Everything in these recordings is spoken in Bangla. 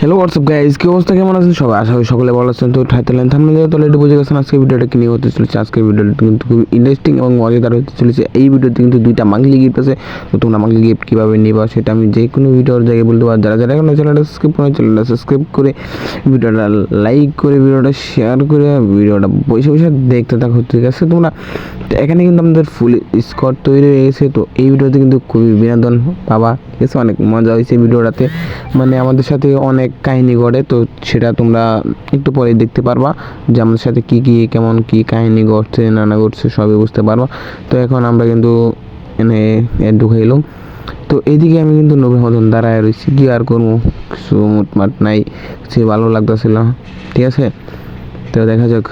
হ্যালো হোয়াটসঅ্যাপ গাইজ কি অবস্থা? কেমন আছেন সবাই? আশা করি সকলে ভালো আছেন। তো টাইটেলেন থামনে দিয়ে তাহলে বুঝে গেছেন আজকে ভিডিওটা কি নিয়ে হতে চলেছে। আজকের ভিডিওটা কিন্তু খুব ইন্টারেস্টিং এবং মজাদার হতে চলেছে। এই ভিডিওতে কিন্তু দুইটা মান্থলি গিফট আছে। তো তোমরা মান্থলি গিফট কীভাবে নিবা সেটা আমি যে কোনো ভিডিওর জায়গায় বলতে পারব। যারা যারা এখন চ্যানেলটা সাবস্ক্রাইব করে চ্যানেলটা সাবস্ক্রাইব করে ভিডিওটা লাইক করে, ভিডিওটা শেয়ার করে, ভিডিওটা বসে বসে দেখতে থাকো, ঠিক আছে? তোমরা এখানে কিন্তু আমাদের ফুল স্কট তৈরি হয়ে গেছে। তো এই ভিডিওতে কিন্তু খুবই বিনোদন পাবা, ঠিক আছে? অনেক মজা হয়েছে ভিডিওটাতে। মানে আমাদের সাথে অনেক কাহিনী ঘটে তো সেটা তোমরা একটু পরে দেখতে পারবা যে আমাদের সাথে কি কি, কেমন কি কাহিনী ঘটছে না না ঘটছে, সবই বুঝতে পারবা। তো এখন আমরা কিন্তু এনে ঢুকে এলাম। তো এদিকে আমি কিন্তু নবীন মতন দাঁড়ায় রয়েছি। কি আর করব? কিছু মুটমাট নাই। সে ভালো লাগতেছিল। ঠিক আছে? তো দেখা যাক।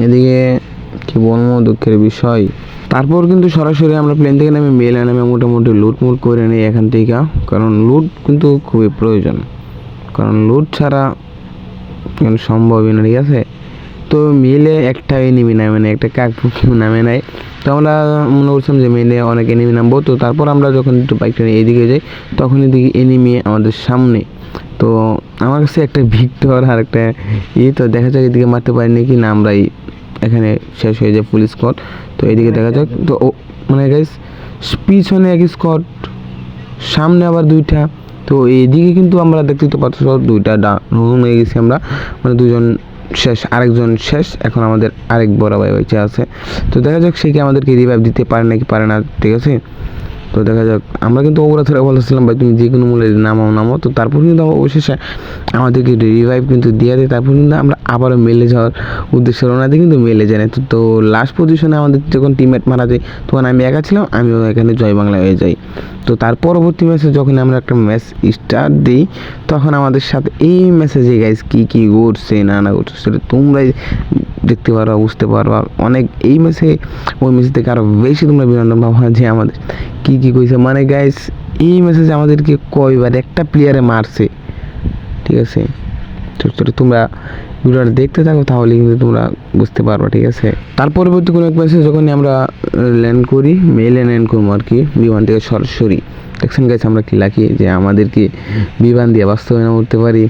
এদিকে কি বলব? দুঃখের বিষয়। তারপর কিন্তু সরাসরি আমরা প্লেন থেকে নেমে মেলে নেমে মোটামুটি লুটমুট করে নিই এখান থেকে। কারণ লুট কিন্তু খুবই প্রয়োজন। কারণ লুট ছাড়া সম্ভবই না, ঠিক আছে? তো মিলে একটা এনিমি নামে নেয়, একটা কাকপুকি নামে নেয়। তো আমরা মনে করছিলাম যে মিলে অনেক এনিমি নামবো। তো তারপর আমরা যখন একটু বাইকটা নিয়ে এদিকে যাই, তখন এদিকে এনিমি আমাদের সামনে। তো আমার কাছে একটা ভিক্টর আর একটা ই, তো দেখা যাক এদিকে মারতে পারিনি কি না আমরাই এখানে শেষ হয়ে যায় পুলিশ স্কট তো এদিকে দেখা যাক। তো ও মানে গাইস পিছনে এক স্কট সামনে আবার দুইটা। তো এইদিকে কিন্তু আমরা দেখতে তো পাচ্ছ দুইটা নতুন হয়ে গেছি আমরা। মানে দুজন শেষ, আরেকজন শেষ। এখন আমাদের আরেক বড় ভাই বেঁচে আছে। তো দেখা যাক সে কি আমাদেরকে রিভাইভ দিতে পারে নাকি পারে না, ঠিক আছে? তো দেখা যাক। আমরা কিন্তু ওরা ধরে বলতেছিলাম, ভাই, তুমি যে কোনো মূল্যে নামাও নামাও। তো তারপর কিন্তু অবশেষে আমাদেরকে রিভাইভ কিন্তু দিয়ে দেয়। তারপর কিন্তু আমরা আবারও মেলে যাওয়ার উদ্দেশ্যে রওনা দিই, কিন্তু মেলে যায় তো তো লাস্ট পজিশনে আমাদের যখন টিমমেট মারা যায়, তখন আমি একা ছিলাম, আমিও এখানে জয় বাংলা হয়ে যাই। তো তার পরবর্তী ম্যাচে যখন আমরা একটা ম্যাচ স্টার্ট দিই, তখন আমাদের সাথে এই মেসেজে গাইজ কী কী ঘটছে? না না ঘটছে। সেটা তোমরাই দেখতে পারবা, বুঝতে পারবা। অনেক এই ম্যাচে ওই ম্যাচ থেকে আরও বেশি তোমরা বিনোদন পাবা যে আমাদের কী, কি কইছে? মানে গাইস এই মেসেজ আমাদেরকে কয়বার, একটা প্লেয়ারে মারছে। ঠিক আছে? তোমরা ভিডিওটা দেখতে থাকো, তাহলে কিন্তু তোমরা বুঝতে পারবা, ঠিক আছে? তার পরবর্তী কোনো এক মেসেজ যখন আমরা ল্যান্ড করি মেলে ল্যান্ড করব আর কি বিমান থেকে সরাসরি। দেখছেন গেছে আমরা কি লাকি? যে আমাদেরকে বিমান দিয়ে বাস্তবায়ন করতে পারি?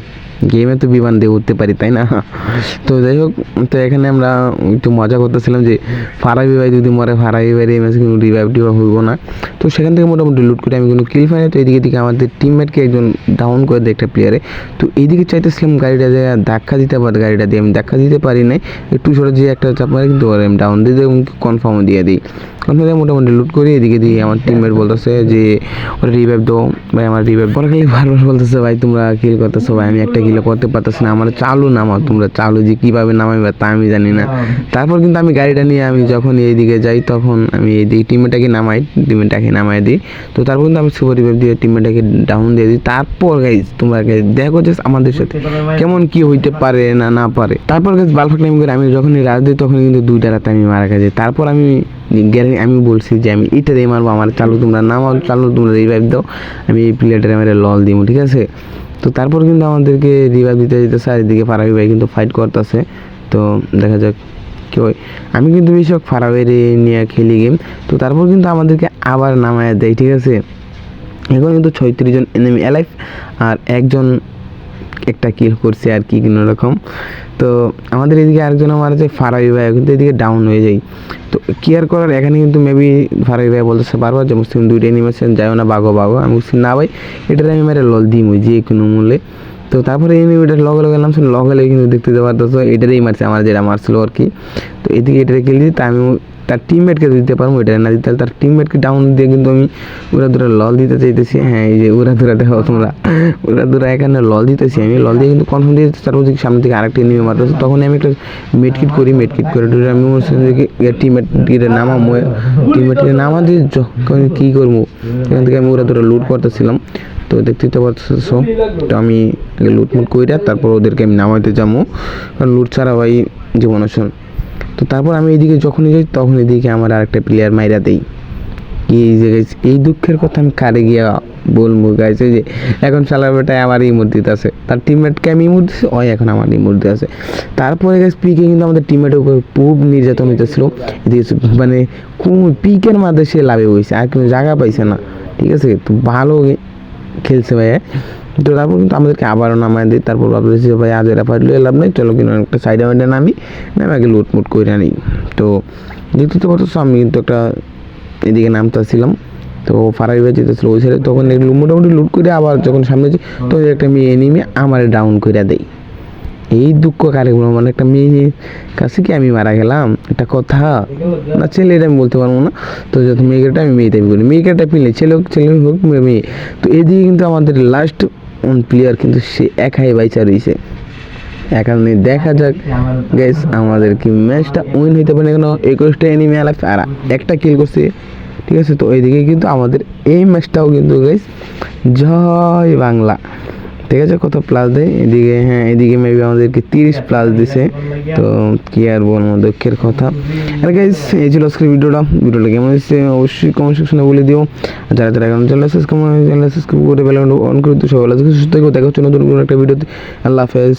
গেমে তো বিমান দিয়ে উঠতে পারি, তাই না? তো যাই হোক, তো এখানে আমরা একটু মজা করতেছিলাম যে, ফারাবি ভাই যদি মরে, ফারাবি ভাই এই ম্যাচে কিন্তু রিভাইভ টিভাইভ হইব না। তো সেখান থেকে মোটামুটি লুট করে আমি কিন্তু কিল পাই তো এদিকে দিকে আমাদের টিমমেটকে একজন ডাউন করে দেয় একটা প্লেয়ারে তো এইদিকে চাইতেছিলাম গাড়িটা যে ধাক্কা দিতে পারে, গাড়িটা দিয়ে আমি ধাক্কা দিতে পারি নাই, একটু সরে যে একটা চাপ মারে কিন্তু আমি ডাউন দিয়ে দিই কনফার্ম দিয়ে দিই কনফার্ম দিয়ে মোটামুটি লুট করি, এদিকে দিয়ে আমার টিমমেট বলতেছে যে, ওরা রিভাইভ দাও, ভাই আমার রিভাইভ পরে খালি বারবার বলতেছে, ভাই, তোমরা কিল করতেছো, ভাই, আমি একটা কিলো করতে পারতেছি না। আমার চালু নামাও, তোমরা চালু যে কীভাবে নামাইবা তা আমি জানি না। তারপর কিন্তু আমি গাড়িটা নিয়ে আমি যখন এইদিকে যাই, তখন আমি এইদিকে টিমমেটাকে নামাই টিমমেটাকে নামাই দিই। তো তারপর কিন্তু আমি সুপার রিভাইভ দিয়ে টিমমেটাকে ডাউন দিয়ে দিই। তারপর গাইজ তোমরা দেখো যে আমাদের সাথে কেমন কি হইতে পারে না না পারে। তারপর গাইজ বালফা করে আমি যখনই রাত দিই তখন কিন্তু দুইটা রাতে আমি মারা গেছি তারপর আমি গ্যারান্টি আমি বলছি যে আমি এটা দিয়ে মারবো, আমার চালু তোমরা নামাও, চালু তোমরা রিভাইভ দাও। আমি এই প্লেয়ারটা আমার লল দিব ঠিক আছে? তো তারপর কিন্তু আমাদেরকে রিভাইভ দিতে দিতে চারিদিকে ফারাবি ভাই কিন্তু ফাইট করতেছে। তো দেখা যাক কি হয়। আমি কিন্তু বেশি ফারাবেরি নিয়ে খেলি গেম তো তারপর কিন্তু আমাদেরকে আবার নামায় দেয়, ঠিক আছে? এখন কিন্তু ছয়ত্রিশ জন এনিমি অ্যালাইভ আর একজন একটা কিল করছে আর কি কোনো রকম। তো আমাদের এদিকে আরেকজন মারা যায় ফারাবি ভাই, কিন্তু এদিকে ডাউন হয়ে যায়। তো কেয়ার করার এখানে কিন্তু মেবি ফারাবি ভাই বলতেছে বারবার যে মুসলিম দুইটা এনিমেশন যাও না বাগো বাগো আমি বলছি, না ভাই, এটার আমি মেরে লল দিই যে কোনো মূল্যে। তো তারপরে এই ওইটার লগে লগে নামছে লগে লগে কিন্তু দেখতে দেওয়া তো এটারই মারছে, আমার যেটা মারছিল আর কি। তো এদিকে এটারে খেলে দিই তা আমি তার টিমমেটকে দিতে পারব, এটা না দিতে তার টিমমেটকে ডাউন দিয়ে কিন্তু আমি ওরা দুরা লল দিতে চাইতেছি। হ্যাঁ এই যে ওরা দুরা দেখো তোমরা। ওরা দুরা এখানে লল দিতেছি আমি। লল দিয়ে কিন্তু কনফার্ম দিয়ে তারপর দিকে সামনে থেকে আরেকটা নিয়ে মারতেছে তখন আমি একটা মেডকিট করি মেডকিট করে টুরে আমি টিমমেটকে নামা টিমমেটকে নামা দিয়ে যখন কী করব? এখান থেকে আমি ওরা দুরা লুট করতেছিলাম। তো দেখতেই তো পাচ্ছো, তো আমি লুট মুট কইরা তারপর ওদেরকে আমি নামাইতে যাব। কারণ লুট ছাড়া ভাই জীবন শোন তো তারপর আমি এইদিকে যখনই যাই তখন এদিকে আমার আরেকটা প্লেয়ার মাইরা দেই। এই যে এই দুঃখের কথা আমি কারে গিয়া বলব গাইছে যে এখন সালার বেটায় আমার ইমোট দিতে আছে তার টিমমেটকে আমি ইমোট দিচ্ছি ওই এখন আমার ইমোট দিতে আছে তারপরে গাছ পিকে কিন্তু আমাদের টিমমেটের উপর খুব নির্যাতন হইতেছিল। মানে কোন পিকের মাঝে সে লাভে হয়েছে আর কোনো জায়গা পাইছে না। ঠিক আছে? তো ভালো খেলছে ভাই তো তারপর কিন্তু আমাদেরকে আবারও নামায় দিই তারপর ভাবতেছি ভাই, আজ এরা ফাইট লয়ে লাভ নেই, চলো কিন্তু একটা সাইডে মাইডে নামি, নামে আগে লুটমুট করে নিই। তো দ্বিতীয়ত কথা হচ্ছে আমি কিন্তু একটা এদিকে নামতে নামতেছিলাম, তো ফারাই ভাই যেতেছিল ওই সাইডে তখন মোটামুটি লুট করে আবার যখন সামনে তো একটা মেয়ে নিয়ে আমার ডাউন করে দেয়। এই দুঃখ কারে বলব মানে একটা মেয়ে কাছে কি আমি মারা গেলাম? একটা কথা। না ছেলে এটা আমি বলতে পারব না। তো যত মেয়েটা, আমি মেয়ে টাইপ করি মেয়েটা পিলে, ছেলে হোক ছেলে হোক, মেয়ে তো এদিকে কিন্তু আমাদের লাস্ট ওয়ান প্লেয়ার কিন্তু সে একাই বাইচা রয়েছে। এখানে দেখা যাক গাইস আমাদের কি ম্যাচটা উইন হইতে পারে কেন। একুশটা এনিমি আলা আর একটা কিল করছে। ঠিক আছে? তো এইদিকে কিন্তু আমাদের এই ম্যাচটাও কিন্তু গাইস জয় বাংলা। ঠিক আছে, কত প্লাস দেয়? এদিকে হ্যাঁ এদিকে মেবি আমাদেরকে তিরিশ প্লাস দিছে। তো কি আর বলব, দুঃখের কথা। আর গাইজ এই ছিল আজকের ভিডিওটা। ভিডিওটা কেমন হয়েছে অবশ্যই কমেন্ট সেকশনে বলে দিও। যারা যারা এখন চ্যানেল সাবস্ক্রাইব চ্যানেল সাবস্ক্রাইব করে বেলা অন করে দিও। সবাই ভালো সুস্থ থাকবে দেখা হচ্ছে নতুন কোনো একটা ভিডিওতে আল্লাহ হাফেজ।